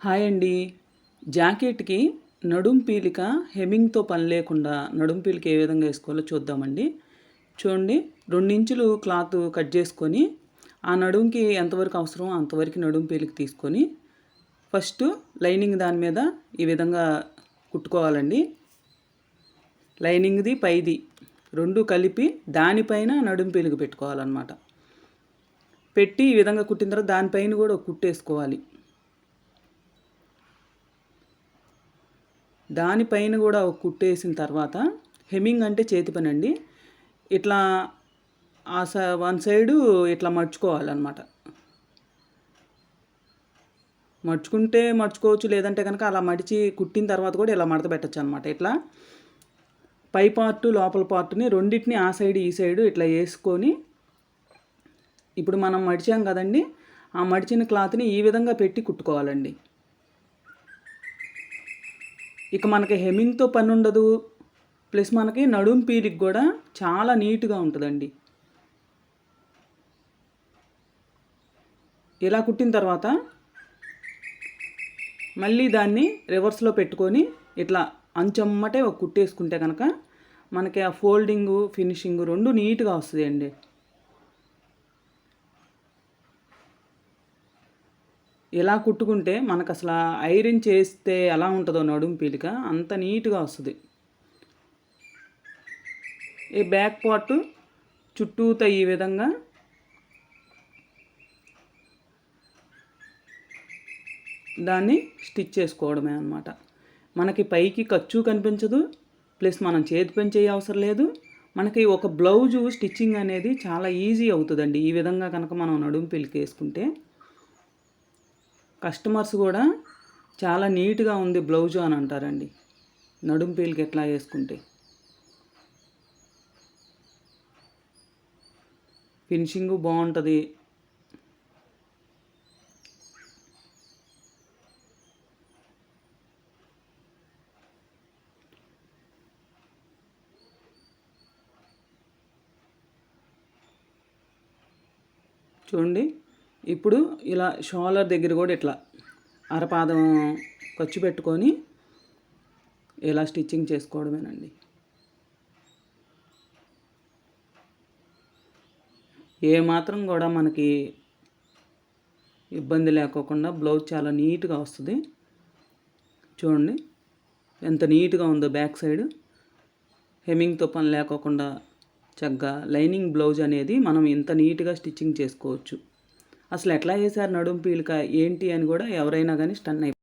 Hi అండి. జాకెట్కి నడుం పీలిక హెమింగ్తో పని లేకుండా నడుం పీలిక ఏ విధంగా వేసుకోవాలో చూద్దామండి. చూడండి రెండించులు క్లాత్ కట్ చేసుకొని ఆ నడుంకి ఎంతవరకు అవసరమో అంతవరకు నడుం పీలిక తీసుకొని ఫస్ట్ లైనింగ్ దాని మీద ఈ విధంగా కుట్టుకోవాలండి. లైనింగ్ది పైది రెండు కలిపి దానిపైన నడుం పీలిక పెట్టుకోవాలన్నమాట. పెట్టి ఈ విధంగా కుట్టిన తర్వాత దానిపైన కూడా ఒక కుట్టేసుకోవాలి. దానిపైన కూడా ఒక కుట్టేసిన తర్వాత హెమ్మింగ్ అంటే చేతి పని అండి. ఇట్లా ఆ స వన్ సైడు ఇట్లా మడుచుకోవాలన్నమాట. మడుచుకుంటే మడుచుకోవచ్చు లేదంటే కనుక అలా మడిచి కుట్టిన తర్వాత కూడా ఇలా మడత పెట్టచ్చు అనమాట ఇట్లా పై పార్టు లోపల పార్టుని రెండింటిని ఆ సైడ్ ఈ సైడు ఇట్లా వేసుకొని ఇప్పుడు మనం మడిచాం కదండి ఆ మడిచిన క్లాత్ని ఈ విధంగా పెట్టి కుట్టుకోవాలండి. ఇక మనకి హెమింగ్తో పని ఉండదు. ప్లస్ మనకి నడుం పీలికి కూడా చాలా నీట్గా ఉంటుందండి. ఇలా కుట్టిన తర్వాత మళ్ళీ దాన్ని రివర్స్లో పెట్టుకొని ఇట్లా అంచమ్మటే ఒక కుట్టేసుకుంటే కనుక మనకి ఆ ఫోల్డింగు ఫినిషింగ్ రెండు నీట్గా వస్తుంది అండి ఇలా కుట్టుకుంటే మనకు అసలు ఐరన్ చేస్తే ఎలా ఉంటుందో నడుము పీలిక అంత నీట్గా వస్తుంది. ఈ బ్యాక్ పార్ట్ చుట్టూతో ఈ విధంగా దాన్ని స్టిచ్ చేసుకోవడమే అనమాట మనకి పైకి ఖర్చు కనిపించదు ప్లస్ మనం చేతి పని చేయ అవసరం లేదు. మనకి ఒక బ్లౌజు స్టిచ్చింగ్ అనేది చాలా ఈజీ అవుతుందండి. ఈ విధంగా కనుక మనం నడుము పిలికి వేసుకుంటే కస్టమర్స్ కూడా చాలా నీట్గా ఉంది బ్లౌజు అని అంటారండి. నడుం పీలికి ఎట్లా వేసుకుంటే. ఫినిషింగ్ బాగుంటుంది. చూడండి. ఇప్పుడు ఇలా షోలర్ దగ్గర కూడా ఇట్లా అరపాదం ఖర్చు పెట్టుకొని ఇలా స్టిచ్చింగ్ చేసుకోవడమేనండి. ఏ మాత్రం కూడా మనకి ఇబ్బంది లేకోకుండా బ్లౌజ్ చాలా నీట్గా వస్తుంది. చూడండి ఎంత నీట్గా ఉందో బ్యాక్ సైడ్. హెమ్మింగ్తో పని లేకోకుండా చక్కగా లైనింగ్ బ్లౌజ్ అనేది మనం ఇంత నీట్గా స్టిచ్చింగ్ చేసుకోవచ్చు. అసలు ఎట్లా చేశారు నడుం పీలిక ఏంటి అని కూడా ఎవరైనా కానీ స్టన్ అయిపోతారు.